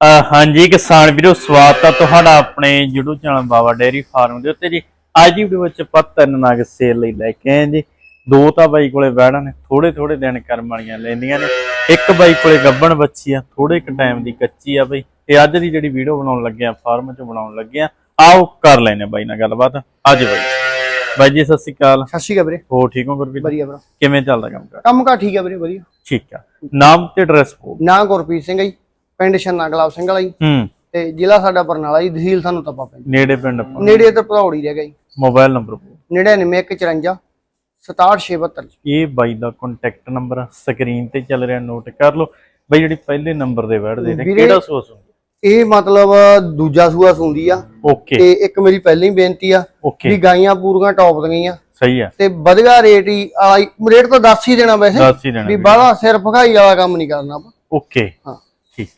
ਹਾਂਜੀ ਕਿਸਾਨ ਵੀਰੋ ਸਵਾਗਤ ਆ ਤੁਹਾਡਾ ਆਪਣੇ YouTube channel Baba dairy farm ਦੇ ਉੱਤੇ ਜੀ। ਅੱਜ ਦੀ ਵੀਡੀਓ ਵਿੱਚ ਆਪਾਂ ਤਿੰਨ ਨਗ ਸੇਲ ਲਈ ਲੈ ਕੇ ਆਏ ਜੀ। ਦੋ ਤਾਂ ਬਾਈ ਕੋਲੇ ਵੈੜਾਂ ਨੇ ਥੋੜੇ ਥੋੜੇ ਦਿਨ ਕਰਮ ਵਾਲੀਆਂ ਲੈਂਦੀਆਂ ਨੇ। ਇੱਕ ਬਾਈ ਕੋਲੇ ਗੱਬਣ ਬੱਚੀ ਆ ਥੋੜੇ ਕ ਟਾਈਮ ਦੀ ਕੱਚੀ ਆ ਬਾਈ। ਤੇ ਅੱਜ ਦੀ ਜਿਹੜੀ ਵੀਡੀਓ ਬਣਾਉਣ ਲੱਗੇ ਆ ਫਾਰਮ 'ਚ ਬਣਾਉਣ ਲੱਗੇ ਆ ਆਓ ਕਰ ਲੈਨੇ ਬਾਈ ਨਾਲ ਗੱਲਬਾਤ। ਅੱਜ ਬਾਈ। ਬਾਈ ਜੀ ਸਤਿ ਸ਼੍ਰੀ ਅਕਾਲ। ਸਤਿ ਸ਼੍ਰੀ ਅਕਾਲ ਵੀਰੇ। ਹੋ ਠੀਕ ਹੋ ਗੁਰਪ੍ਰੀਤ? ਵਧੀਆ ਭਰਾ। ਕਿਵੇਂ ਚੱਲਦਾ ਕੰਮ ਕੰਮ ਕਾ ਠੀਕ ਹੈ ਵੀਰੇ ਵਧੀਆ। ਠੀਕ ਆ। ਨਾਮ ਤੇ ਐਡਰੈਸ ਬੋਲ ਨਾਂ ਗੁਰਪ੍ਰੀਤ ਸਿੰਘ ਹੈ ਜੀ। ਪਿੰਡ ਛੰਨਾ ਗੁਲਾਬ ਸਿੰਘ ਵਾਲਾ ਜੀ। ਹੂੰ। ਤੇ ਜ਼ਿਲ੍ਹਾ ਸਾਡਾ ਬਰਨਾਲਾ ਜੀ ਤਹਿਸੀਲ ਸਾਨੂੰ ਤੱਪਾ ਪੈਂਦਾ। ਨੇੜੇ ਪਿੰਡ ਆਪਾਂ। ਨੇੜੇ ਤੇ ਭਦੌੜੀ ਰਹਿ ਜੀ। ਮੋਬਾਈਲ ਨੰਬਰ ਬੋਲ। 9954 67672 ਇਹ ਬਾਈ ਦਾ ਕੰਟੈਕਟ ਨੰਬਰ ਸਕਰੀਨ ਤੇ ਚੱਲ ਰਿਹਾ ਨੋਟ ਕਰ ਲਓ। ਬਾਈ ਜਿਹੜੀ ਪਹਿਲੇ ਨੰਬਰ ਦੇ ਵੜਦੇ ਨੇ ਕਿਹੜਾ ਹੁੰਦਾ ਇਹ ਮਤਲਬ ਦੂਜਾ ਸੂਆ ਸੁੰਦੀ ਆ। ਓਕੇ ਤੇ ਇੱਕ ਮੇਰੀ ਪਹਿਲੀ ਬੇਨਤੀ ਆ ਵੀ ਗਾਈਆਂ ਪੂਰੀਆਂ ਟੌਪ ਦੀਆਂ ਸਹੀ ਆ। ਤੇ ਵਧਗਾ ਰੇਟ ਹੀ ਰੇਟ ਤਾਂ ਦੱਸ ਹੀ ਦੇਣਾ ਵੈਸੇ ਦੱਸ ਹੀ ਦੇਣਾ ਵੀ ਬਾਹਲਾ ਸਿਰ ਭਗਾਈ ਵਾਲਾ ਕੰਮ ਨਹੀਂ ਕਰਨਾ ਆਪਾਂ। ਓਕੇ ਹਾਂ। ਠੀਕ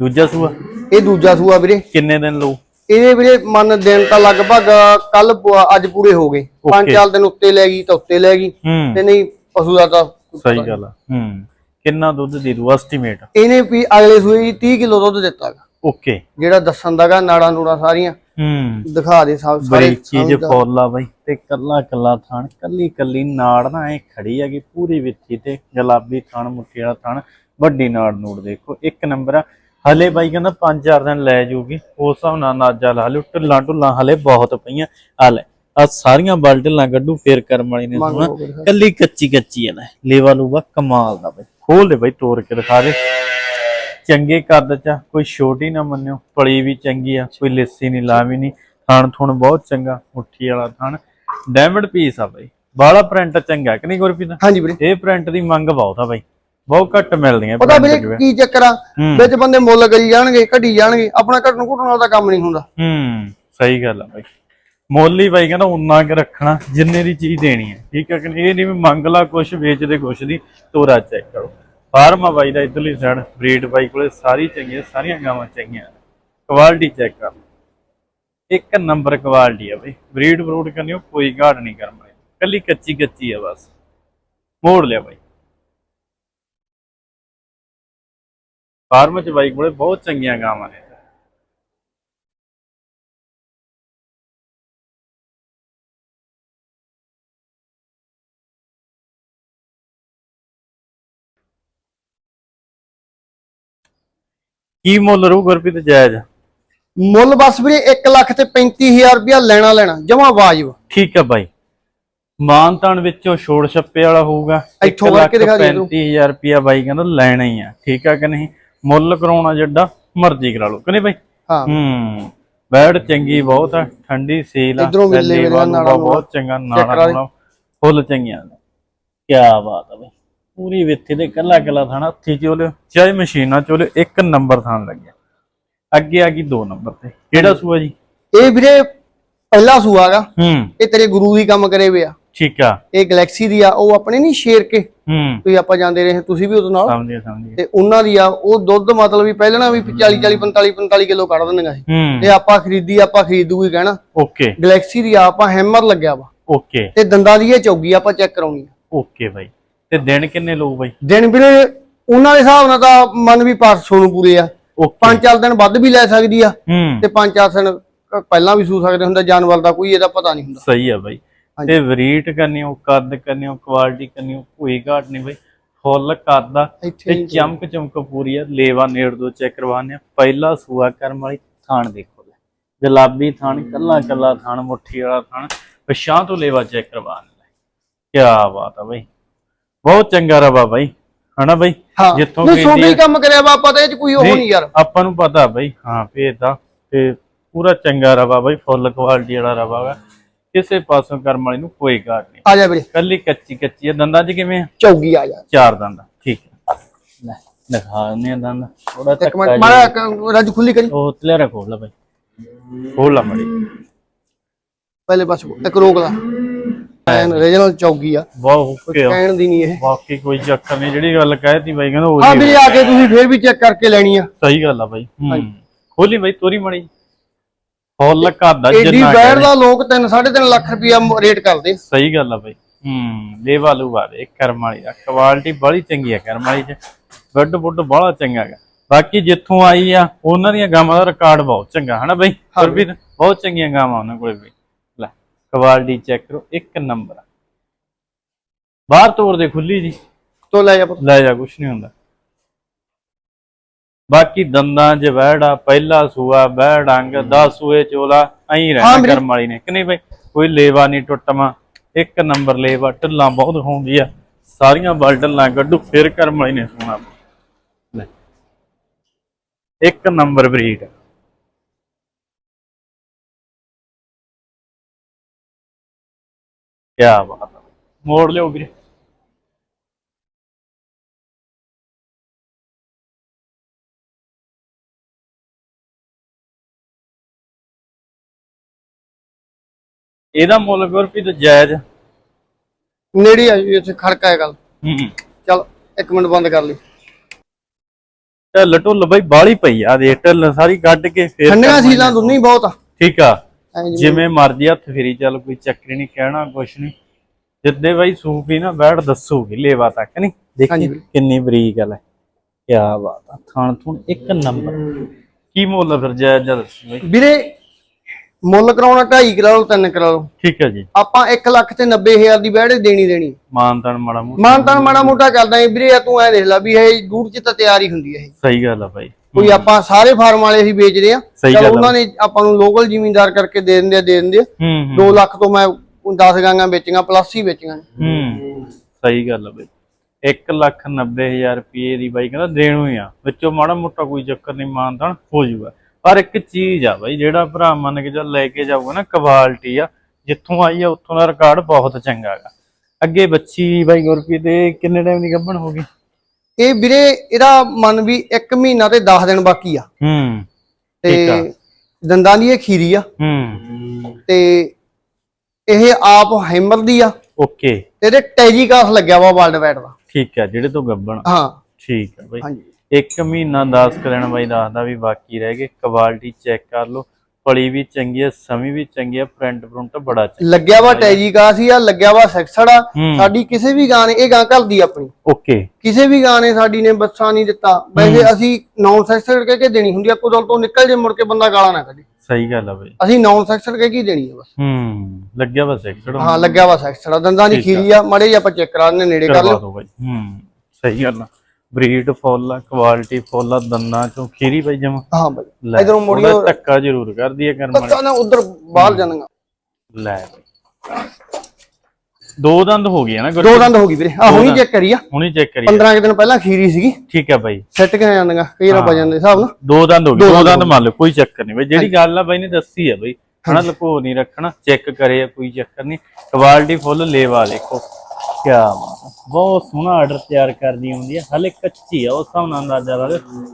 ਦੂਜਾ ਸੂਆ? ਇਹ ਦੂਜਾ ਸੂਆ ਵੀਰੇ। ਕਿੰਨੇ ਦਿਨ ਲਊ? ਇਹਦੇ ਵੀਰੇ ਮਨ ਦਿਨ ਤਾਂ ਲਗਭਗ ਕੱਲ ਅੱਜ ਪੂਰੇ ਹੋ ਗਏ। ਪੰਜ ਚਾਰ ਦਿਨ ਉੱਤੇ ਲੈ ਗਈ ਤਾਂ ਉੱਤੇ ਲੈ ਗਈ। ਤੇ ਨਹੀਂ ਪਸ਼ੂ ਦਾ ਤਾਂ ਸਹੀ ਗੱਲ ਆ। ਹੂੰ। ਕਿੰਨਾ ਦੁੱਧ ਦੇ ਦੂ ਐਸਟੀਮੇਟ ਇਹਨੇ ਵੀ ਅਗਲੇ ਸੂਏ ਹੀ 30 ਕਿਲੋ ਦੁੱਧ ਦਿੱਤਾ ਗਾ। ਓਕੇ ਜਿਹੜਾ ਦੱਸਣ ਦਾਗਾ ਨਾੜਾਂ ਨੂੜਾਂ ਸਾਰੀਆਂ। ਹੂੰ। ਦਿਖਾ ਦੇ ਸਭ ਸਾਰੇ ਚੀਜ਼ ਫੋਲ ਬਾਈ। ਤੇ ਕੱਲਾ ਕੱਲਾ ਥਣ ਕੱਲੀ ਕੱਲੀ ਨਾੜ ਨਾ ਐ ਖੜੀ ਹੈਗੀ ਪੂਰੀ ਵਿੱਥੀ ਤੇ ਗੁਲਾਬੀ ਥਣ ਮੁੱਠੀ ਵਾਲਾ ਥਣ ਵੱਡੀ ਨਾੜ ਨੂੜ ਦੇਖੋ। ਇੱਕ ਨੰਬਰ ਆ ਹਲੇ ਬਾਈ ਕਹਿੰਦਾ 5-4 ਦਿਨ ਲੈ ਜੂਗੀ ਉਸ ਹਿਸਾਬ ਨਾਲ ਨਾਜਾ ਲਾ ਲਿਓ ਢਿੱਲਾਂ ਢੁੱਲਾਂ ਹਲੇ ਬਹੁਤ ਪਈਆਂ। ਆ ਲੈ ਆ ਸਾਰੀਆਂ ਬਲਟਲਾਂ ਗੱਡੂ ਫੇਰ ਕਰਮ ਵਾਲੀ ਨੇ ਸੁਣਾ। ਕੱਲੀ ਕੱਚੀ ਕੱਚੀ ਆ ਲੈ ਲੇਵਾ ਲੂਵਾ ਕਮਾਲ ਦਾ ਬਾਈ। ਖੋਲ ਦੇ ਬਾਈ ਤੋੜ ਕੇ ਦਿਖਾ ਦੇ। ਚੰਗੇ ਕੱਦ ਚ ਕੋਈ ਛੋਟੀ ਨਾ ਮੰਨਿਓ ਪਲੀ ਵੀ ਚੰਗੀ ਆ ਕੋਈ ਲਿੱਸੀ ਨਹੀਂ ਲਾਵੀ ਨਹੀਂ ਥਣ ਥੁਣ ਬਹੁਤ ਚੰਗਾ ਮੁੱਠੀ ਵਾਲਾ ਥਣ। ਡਾਇਮੰਡ ਪੀਸ ਆ ਬਾਈ। ਬਾਲਾ ਪ੍ਰਿੰਟ ਚੰਗਾ ਕਿ ਨਹੀਂ ਗੁਰਪ੍ਰੀਤ? ਹਾਂਜੀ ਵੀਰੇ। ਇਹ ਪ੍ਰਿੰਟ ਦੀ ਮੰਗ ਬਹੁਤ ਆ ਬਾਈ। ਬਹੁਤ ਘੱਟ ਮਿਲਦੀਆਂ ਪਤਾ ਜਿਵੇਂ। ਕੀ ਚੱਕਰ ਆ। ਵਿੱਚ ਬੰਦੇ ਮੁੱਲ ਕਰੀ ਜਾਣਗੇ ਘਟੀ ਜਾਣਗੇ ਆਪਣਾ ਘਟਣ ਘਟਣ ਵਾਲਾ ਤਾਂ ਕੰਮ ਨਹੀਂ ਹੁੰਦਾ। ਹੂੰ ਸਹੀ ਗੱਲ ਆ ਬਾਈ। ਮੁੱਲ ਹੀ ਬਾਈ ਕਹਿੰਦਾ ਉਨਾ ਕਿ ਰੱਖਣਾ ਜਿੰਨੇ ਦੀ ਚੀਜ਼ ਦੇਣੀ ਹੈ। ਠੀਕ ਹੈ ਕਿ ਇਹ ਨਹੀਂ ਵੀ ਮੰਗ ਲਾ ਕੁਛ ਵੇਚਦੇ ਕੁਛ ਦੀ ਤੋਰਾ ਚੈੱਕ ਕਰੋ। ਫਾਰਮ ਆ ਬਾਈ ਦਾ ਇਧਰਲੀ ਸਾਈਡ ਬਰੀਡ ਬਾਈ ਕੋਲੇ ਸਾਰੀ ਚੰਗੀਆਂ ਸਾਰੀਆਂ ਗਾਵਾਂ ਚੰਗੀਆਂ ਕੁਆਲਿਟੀ ਚੈੱਕ ਕਰ। ਇੱਕ ਨੰਬਰ ਕੁਆਲਿਟੀ ਆ ਬਾਈ। ਬਰੀਡ ਬਰੂਡ ਕਰਨੀ ਕੋਈ ਘਾਟ ਨਹੀਂ ਕਰਮ ਵਾਲੀ। ਕੱਲੀ ਕੱਚੀ ਕੱਚੀ ਆ ਬਸ। ਮੋੜ ਲਿਆ ਬਾਈ। ਫਾਰਮ ਚ ਬਾਈ ਕੋਲੇ ਬਹੁਤ ਚੰਗੀਆਂ ਗਾਵਾਂ ਨੇ। ਕੀ ਮੁੱਲ ਰੂ ਗੁਰਪ੍ਰੀਤ ਜਾਇਜ਼? ਮੁੱਲ ਬਸ ਵੀਰੇ 1 ਲੱਖ ਤੇ 35000 ਰੁਪਇਆ ਲੈਣਾ ਲੈਣਾ ਜਮਾ ਵਾਜਬ। ਠੀਕ ਹੈ ਬਾਈ। ਮਾਨਤਾਨ ਵਿੱਚੋਂ ਛੋੜ ਛੱਪੇ ਵਾਲਾ ਹੋਊਗਾ ਇੱਥੋਂ ਵੜ ਕੇ ਦਿਖਾ ਦੇ ਤੂੰ। 35000 ਰੁਪਿਆ ਬਾਈ ਕਹਿੰਦਾ ਲੈਣਾ ਹੀ ਆ। ਠੀਕ ਆ ਕਿ ਨਹੀਂ? ਮੁੱਲ ਕਰਾਉਣਾ ਜਿੱਡਾ ਮਰਜ਼ੀ ਕਰਾ ਲਓ ਕਿ ਨਹੀਂ ਬਾਈ? ਹਾਂ। ਹੂੰ ਬੈੜ ਚੰਗੀ ਬਹੁਤ ਆ ਠੰਡੀ ਸੀਲ ਆ ਥੱਲੇ ਵੇਲੇ। ਬਹੁਤ ਚੰਗਾ। ਨੂੜਾ ਫੁੱਲ ਚੰਗੀਆਂ ਨੇ। ਕੀ ਬਾਤ ਬਾਈ ਪੂਰੀ ਵਿੱਥੀ ਦੇ ਕੱਲਾ ਕੱਲਾ ਥਾਣਾ ਹੱਥੀ ਚੋਲਿਓ ਚਾਹੇ ਮਸ਼ੀਨਾਂ ਚੋਲਿਓ ਇੱਕ ਨੰਬਰ ਥਾਣ ਲੱਗਿਆ। ਅੱਗੇ ਆ ਗਈ ਦੋ ਨੰਬਰ ਤੇ ਕਿਹੜਾ ਸੂਆ ਜੀ? ਇਹ ਵੀਰੇ ਪਹਿਲਾ ਸੂਆ ਗਾ। ਹੂੰ। ਇਹ ਤੇਰੇ ਗੁਰੂ ਦੀ ਕੰਮ ਕਰੇ ਵੇ ਆ। ਠੀਕ ਆ। ਇਹ ਗੈਲੈਕਸੀ ਦੀ ਆ ਉਹ ਆਪਣੇ ਨਹੀਂ ਸ਼ੇਰ ਕੇ। ਹੂੰ। ਤੁਸੀਂ ਆਪਾਂ ਜਾਂਦੇ ਰਹੇ ਤੁਸੀਂ ਵੀ ਉਹਦੇ ਨਾਲ। ਸਮਝਿਆ ਸਮਝਿਆ ਤੇ ਉਹਨਾਂ ਦੀ ਆ ਉਹ ਦੁੱਧ ਮਤਲਬ ਵੀ ਪਹਿਲਾਂ ਵੀ 40 40 45 45 ਕਿਲੋ ਕੱਢ ਦਿੰਦੀਆਂ ਸੀ। ਹੂੰ। ਤੇ ਆਪਾਂ ਖਰੀਦੀ ਆਪਾਂ ਖਰੀਦੂਗੀ ਕਹਿਣਾ। ਓਕੇ। ਗੈਲੈਕਸੀ ਦੀ ਆ ਆਪਾਂ ਹੈਮਰ ਲੱਗਿਆ ਵਾ। ਓਕੇ। ਤੇ ਦੰਦਾਂ ਦੀ ਇਹ ਚੌਗੀ ਆਪਾਂ ਚੈੱਕ ਕਰਾਉਣੀ ਆ। ਓਕੇ ਬਾਈ। ਤੇ ਦਿਨ ਕਿੰਨੇ ਲਊ ਬਾਈ? ਦਿਨ ਵੀਰੇ ਉਹਨਾਂ ਦੇ ਹਿਸਾਬ ਨਾਲ ਤਾਂ ਮਨ ਵੀ ਪਰਸੋਂ ਨੂੰ ਪੂਰੇ ਆ। ਪੰਜ ਚਾਰ ਦਿਨ ਵੱਧ ਵੀ ਲੈ ਸਕਦੀ ਆ। ਹੂੰ। ਤੇ ਪੰਜ ਚਾਰ ਦਿਨ ਪਹਿਲਾਂ ਵੀ ਸੂ ਸਕਦੇ ਹੁੰਦਾ ਜਾਨਵਰ ਦਾ ਕੋਈ ਇਹਦਾ ਪਤਾ ਨਹੀਂ ਹੁੰਦਾ। ਸਹੀ ਆ ਬਾਈ। ਤੇ ਵਰੀਟ ਕਰਨੀ ਉਹ ਕੱਦ ਕਰਨੀ ਉਹ ਕੁਆਲਿਟੀ ਕਰਨੀ ਉਹ ਕੋਈ ਘਾਟ ਨਹੀਂ ਬਾਈ। ਫੁੱਲ ਇੱਥੇ ਤੇ ਚਮਕ ਚਮਕ ਪੂਰੀ ਆ। ਲੇਵਾ ਨੇੜ ਤੋਂ ਚੈੱਕ ਕਰਵਾਉਂਦੇ ਆ। ਪਹਿਲਾ ਸੂਆ ਕਰਮ ਵਾਲੀ ਥਾਣ ਦੇਖੋ ਲੈ ਗੁਲਾਬੀ ਥਾਣ ਕੱਲਾ ਕੱਲਾ ਥਾਣ ਮੁੱਠੀ ਵਾਲਾ ਥਾਣ। ਪਛਾਂ ਤੋਂ ਲੇਵਾ ਚੈੱਕ ਕਰਵਾਉਣ ਲੈ ਕੀ ਬਾਤ ਆ ਬਾਈ। ਬਹੁਤ ਚੰਗਾ ਰਵਾ ਬਾਈ। ਹਨਾ ਬਾਈ? ਜਿੱਥੋਂ ਸੋਡੀ ਆ- ਕੰਮ ਕਰਿਆ ਵਾ ਆਪਾਂ ਤਾਂ ਇਹ ਚ ਕੋਈ ਉਹ ਨਹੀਂ ਯਾਰ। ਆਪਾਂ ਨੂੰ ਪਤਾ ਬਈ। ਹਾਂ ਭੇਜਦਾ ਤੇ ਪੂਰਾ ਚੰਗਾ ਰਵਾ ਬਈ। ਫੁੱਲ ਕੁਆਲਿਟੀ ਵਾਲਾ ਰਵਾ ਵਾ। ਕਿਸੇ ਪਾਸੋਂ ਕਰਮ ਵਾਲੀ ਨੂੰ ਕੋਈ ਘਾਟ ਨਹੀਂ। ਆ ਜਾ ਵੀਰੇ। ਕੱਲੀ ਕੱਚੀ ਕੱਚੀ ਦੰਦਾਂ 'ਚ ਕਿਵੇਂ ਆ? ਚੌਗੀ ਆ ਜਾ। ਚਾਰ ਦੰਦ। ਠੀਕ ਹੈ ਲੈ ਦੰਦ। ਥੋੜਾ ਇੱਕ ਧੱਕਾ ਮਿੰਟ। ਮਾਰਾ ਰੱਜ ਖੁੱਲੀ ਕਰੀ। ਉਹ ਤਲੇਰਾ ਖੋਲ ਲਾ ਬਈ। ਖੋਲ ਲਾ ਮੜੀ। ਪਹਿਲੇ ਬਸ ਇੱਕ ਰੋਕ ਲਾ। ਐਨ ਰੀਜਨਲ ਚੌਗੀ ਆ। ਬਹੁਤ ਆ। ਕਹਿਣ ਦੀ ਨਹੀਂ ਇਹ। ਬਾਕੀ ਕੋਈ ਚੱਕਰ ਨਹੀਂ ਜਿਹੜੀ ਗੱਲ ਕਹਿਤੀ ਬਾਈ ਕਹਿੰਦਾ ਉਹ ਹਾਂ ਵੀਰੇ ਆ ਕੇ ਤੁਸੀਂ ਫੇਰ ਵੀ ਚੈੱਕ ਕਰਕੇ ਲੈਣੀ ਆ। ਸਹੀ ਗੱਲ ਆ ਬਾਈ। ਹੂੰ। ਖੋਲੀ ਬਾਈ ਤੋਰੀ ਮੜੀ। ਫੁੱਲ ਕਾਦਾ ਏਡੀ ਜਿੰਨਾ ਬੈੜ ਦਾ ਲੋਕ 3 3.5 ਲੱਖ ਰੁਪਇਆ ਰੇਟ ਕਰਦੇ। ਸਹੀ ਗੱਲ ਆ ਬਾਈ। ਹੂੰ ਲੇਵਾ ਲੂਵਾ ਦੇ ਕਰਮ ਵਾਲੀ ਦਾ ਕੁਆਲਿਟੀ ਬੜੀ ਚੰਗੀ ਆ ਕਰਮ ਵਾਲੀ ਚ। ਵੱਡ ਬੁੱਡ ਬੜਾ ਚੰਗਾ ਹੈਗਾ। ਬਾਕੀ ਜਿੱਥੋਂ ਆਈ ਆ ਉਹਨਾਂ ਦੀਆਂ ਗਾਵਾਂ ਦਾ ਰਿਕਾਰਡ ਬਹੁਤ ਚੰਗਾ ਹਨਾ ਬਈ? ਵੀ ਬਹੁਤ ਚੰਗੀਆਂ ਗਾਵਾਂ ਉਹਨਾਂ ਕੋਲੇ ਵੀ। ਲੈ ਕੁਆਲਿਟੀ ਚੈੱਕ ਕਰੋ ਇੱਕ ਨੰਬਰ ਆ। ਬਾਹਰ ਤੋਰ ਦੇ ਖੁੱਲੀ ਜੀ। ਤੋ ਲੈ ਜਾ ਪੁੱਤ। ਲੈ ਜਾ ਕੁਛ ਨਹੀਂ ਹੁੰਦਾ। ਬਾਕੀ ਦੰਦਾਂ 'ਚ ਵਹਿੜਾ ਪਹਿਲਾ ਸੂਆ ਬਹਿ ਡੰਗ 10 ਸੂਏ ਚੋਲਾ ਐਂ ਰਹਿਣਾ। ਕਰਮ ਵਾਲੀ ਨੇ। ਕਿ ਨਹੀਂ ਬਈ? ਕੋਈ ਲੇਵਾ ਨਹੀਂ ਟੁੱਟਵਾ ਇੱਕ ਨੰਬਰ ਲੇਵਾ ਢਿੱਲਾਂ ਬਹੁਤ ਹੁੰਦੀ ਆ ਸਾਰੀਆਂ ਬਲ ਢਿੱਲਾਂ ਕੱਢੂ ਫਿਰ ਕਰਮ ਵਾਲੀ ਨੇ ਸੋਣਾ। ਲੈ। ਇੱਕ ਨੰਬਰ ਬਰੀਡ। ਕਿਆ ਬਾਤ ਮੋੜ ਲਿਓ ਵੀਰੇ। ਇਹਦਾ ਮੁੱਲ ਗੁਰਪ੍ਰੀਤ ਜਾਇਜ਼ ਨੇੜੇ ਆ ਜੀ ਇੱਥੇ ਖੜਕਾ ਹੈ ਗੱਲ। ਹੂੰ ਚੱਲ ਇੱਕ ਮਿੰਟ ਬੰਦ ਕਰ ਲਈ। ਢਿੱਲ ਢੁੱਲ ਬਈ ਬਾਲੀ ਪਈ ਆ ਦੇ ਢਿੱਲ ਸਾਰੀ ਕੱਢ ਕੇ ਫੇਰ ਠੰਡੀਆਂ ਸੀਲਾਂ ਦੁੰਨੀ ਬਹੁਤ ਆ। ਠੀਕ ਆ। ਜਿਵੇਂ- ਮਰਜ਼ੀ ਹੱਥ ਫੇਰੀ ਚੱਲ ਕੋਈ ਚੱਕਰ ਨਹੀਂ ਕਹਿਣਾ ਕੁਛ ਨਹੀਂ ਜਿੱਦੇ ਬਾਈ ਸੂਫੀ ਨਾ ਬੈਠ ਦੱਸੂਗੀ ਲੇਵਾ ਤੱਕ ਨਹੀਂ ਦੇਖੀ। ਕਿੰਨੀ ਬਰੀਕ ਗੱਲ ਹੈ ਕੀ ਬਾਤ ਆ ਥਾਣ ਥੂਣ ਇੱਕ ਨੰਬਰ। ਕੀ ਮੁੱਲ ਫਿਰ ਜਾਇਜ਼ ਬਈ? ਵੀਰੇ ਮੁੱਲ ਕਰਾਉਣਾ 2.5 ਕਰਾ ਲਓ 3 ਕਰਾ ਲਓ। ਠੀਕ ਹੈ ਜੀ। ਆਪਾਂ 1 ਲੱਖ ਤੇ 90000 ਦੀ ਬੈੜੇ ਦੇਣੀ ਦੇਣੀ। ਮਾਨਤਾਨ ਮਾੜਾ ਮੋਟਾ। ਮਾਨਤਾਨ ਮਾੜਾ ਮੋਟਾ ਚੱਲਦਾ ਏ ਵੀਰੇ ਤੂੰ ਐ ਦੇਖ ਲੈ ਵੀ ਇਹ ਦੂਰ ਚ ਤਾਂ ਤਿਆਰੀ ਹੁੰਦੀ ਹੈ ਇਹ। ਸਹੀ ਗੱਲ ਆ ਬਾਈ। ਕੋਈ ਆਪਾਂ ਸਾਰੇ ਫਾਰਮ ਵਾਲੇ ਅਸੀਂ ਵੇਚਦੇ ਆ। ਚਲ। ਉਹਨਾਂ ਨੇ ਆਪਾਂ ਨੂੰ ਲੋਕਲ ਜ਼ਿਮੀਂਦਾਰ ਕਰਕੇ ਦੇ ਦਿੰਦੇ ਆ ਦੇ ਦਿੰਦੇ ਆ। ਹੂੰ ਹੂੰ। 2 ਲੱਖ ਤੋਂ ਮੈਂ 10 ਗਾਂਗਾ ਵੇਚੀਆਂ ਪਲੱਸ ਹੀ ਵੇਚੀਆਂ। ਹੂੰ। ਸਹੀ ਗੱਲ ਆ ਬਈ। 1 ਲੱਖ 90 ਹਜ਼ਾਰ ਰੁਪਏ ਦੀ ਬਾਈ ਕਹਿੰਦਾ ਦੇਣੂ ਹੀ ਆ। ਵਿੱਚੋਂ ਮਾੜਾ ਮੋਟਾ ਕੋਈ ਚੱਕਰ ਨਹੀਂ ਮਾਨਤਾਨ ਹੋ ਜਾਊਗਾ ਪਰ ਇੱਕ ਚੀਜ਼ ਆ ਬਾਈ ਜਿਹੜਾ ਭਰਾ ਮੰਨ ਕੇ ਚੱਲ ਲੈ ਕੇ ਜਾਊਗਾ ਨਾ ਕੁਆਲਿਟੀ ਆ ਜਿੱਥੋਂ ਆਈ ਆ ਉੱਥੋਂ ਦਾ ਰਿਕਾਰਡ ਬਹੁਤ ਚੰਗਾ ਹੈਗਾ ਅੱਗੇ ਬੱਚੀ ਬਾਈ ਗੁਰਪ੍ਰੀਤ ਦੇ ਕਿੰਨੇ ਟਾਈਮ ਦੀ ਗੱਭਣ ਹੋ ਗਈ? ਇਹ ਵੀਰੇ ਇਹਦਾ ਮਨ ਵੀ 1 ਮਹੀਨਾ ਤੇ 10 ਦਿਨ ਬਾਕੀ ਆ। ਹੂੰ ਤੇ। ਦੰਦਾਂ ਦੀ ਇਹ ਖੀਰੀ ਆ। ਹੂੰ। ਤੇ ਇਹ ਆਪ ਹੈਮਰ ਦੀ ਆ। ਓਕੇ। ਇਹਦੇ ਟੈਜੀਕਾਸ ਲੱਗਿਆ ਵਾ ਵਰਲਡ ਵਾਈਡ ਦਾ। ਠੀਕ ਆ ਜਿਹੜੇ ਤੋਂ ਗੱਭਣ ਹਾਂ। ਠੀਕ ਆ ਬਾਈ। ਹਾਂਜੀ। ਇੱਕ ਮਹੀਨਾ 10 ਕੁ ਦਿਨ ਬਾਈ ਦੱਸਦਾ ਵੀ ਬਾਕੀ ਰਹਿ ਗਏ ਕੁਆਲਿਟੀ ਚੈੱਕ ਕਰ ਲਓ ਫਲੀ ਵੀ ਚੰਗੀ ਆ ਸਮੀ ਵੀ ਚੰਗੀ ਆ ਪ੍ਰਿੰਟ ਪ੍ਰਿੰਟ ਬੜਾ ਚੰਗਾ। ਲੱਗਿਆ ਵਾ ਟੈਜੀਕਾਸ ਹੀ ਆ ਲੱਗਿਆ ਵਾ ਸੈਕਸੜ ਆ ਹੂੰ। ਸਾਡੀ ਕਿਸੇ ਵੀ ਗਾਣੇ ਇਹ ਗਾਂ ਘਲਦੀ ਆਪਣੀ। ਓਕੇ। ਕਿਸੇ ਵੀ ਗਾਣੇ ਸਾਡੀ ਨੇ ਬੱਸਾਂ ਨਹੀਂ ਦਿੱਤਾ। ਵੈਸੇ ਅਸੀਂ ਨੌਨ ਸੈਕਸਡ ਕਹਿ ਕੇ ਦੇਣੀ ਹੁੰਦੀ ਆ ਕੋਦਲ ਤੋਂ ਨਿਕਲ ਜੇ ਮੁੜ ਕੇ ਬੰਦਾ ਗਾਲਾਂ ਨਾ ਕੱਢੇ। ਸਹੀ ਗੱਲ ਆ ਬਈ। ਅਸੀਂ ਨੌਨ ਸੈਕਸਡ ਕਹਿ ਕੇ ਹੀ ਦੇਣੀ ਆ ਬਸ। ਹੂੰ ਲੱਗਿਆ ਬਸ ਐਕਸਡ ਹਾਂ ਲੱਗਿਆ ਵਾ ਸੈਕਸਡ ਆ। ਦੰਦਾਂ ਦੀ ਖੀਰੀ ਆ ਮੜੇ ਆਪਾਂ ਚੈੱਕ ਕਰਾ ਦਿੰਦੇ ਨੇੜੇ ਕਰ ਕਰਵਾ ਲਿਓ। ਦੋ ਬਾਈ। ਹੂੰ ਸਹੀ ਗੱਲ ਆ। ਬਰੀਡ ਫੁੱਲ ਆ ਕੁਆਲਿਟੀ ਫੁੱਲ ਆ ਦੰਦਾਂ ਚੋਂ ਖੀਰੀ ਬਾਈ ਜਮਾ। ਹਾਂ ਬਾਈ। ਇਧਰੋਂ ਮੁੜਿਓ ਧੱਕਾ ਜ਼ਰੂਰ ਕਰਦੀ ਹੈ ਕਰਮ ਪਤਾ ਨਾ ਉਧਰ ਬਾਹਰ ਜਾਣਗਾ। ਲੈ। ਦੋ ਦੰਦ ਹੋ ਗਏ ਨਾ ਦੋ ਦੰਦ ਹੋ ਗਈ ਵੀਰੇ। ਆ ਹੁਣੀ ਚੈੱਕ ਕਰੀ ਆ ਹੁਣੀ ਚੈੱਕ ਕਰੀਏ 15 ਕੁ ਦਿਨ ਪਹਿਲਾਂ ਖੀਰੀ ਸੀਗੀ। ਠੀਕ ਹੈ ਬਾਈ। ਸੈੱਟ ਕਿਵੇਂ ਜਾਂਦੀਆਂ ਕਈ ਵਾਰ ਵਜਨ ਦੇ ਹਿਸਾਬ ਨਾਲ। ਦੋ ਦੰਦ ਹੋ ਗਏ। ਦੋ ਦੰਦ ਮੰਨ ਲਓ ਕੋਈ ਚੱਕਰ ਨਹੀਂ ਬਈ। ਜਿਹੜੀ ਗੱਲ ਆ ਬਾਈ ਨੇ ਦੱਸੀ ਆ ਬਈ। ਹਨਾ ਲੁਕੋ ਨਹੀਂ ਰੱਖਣਾ। ਚੈੱਕ ਕਰੇ ਕੋਈ ਚੱਕਰ ਨਹੀਂ। ਕੁਆਲਿਟੀ ਫੁੱਲ ਲੇਵਾ ਦੇਖੋ। ਕੀ ਬਹੁਤ ਸੋਹਣਾ ਆਰਡਰ ਤਿਆਰ ਕਰਦੀ ਹੁੰਦੀ ਹੈ। ਹਲੇ ਕੱਚੀ ਆ, ਉਸ ਹਿਸਾਬ ਨਾਲ ਅੰਦਾਜ਼ਾ ਲਾ ਲਓ।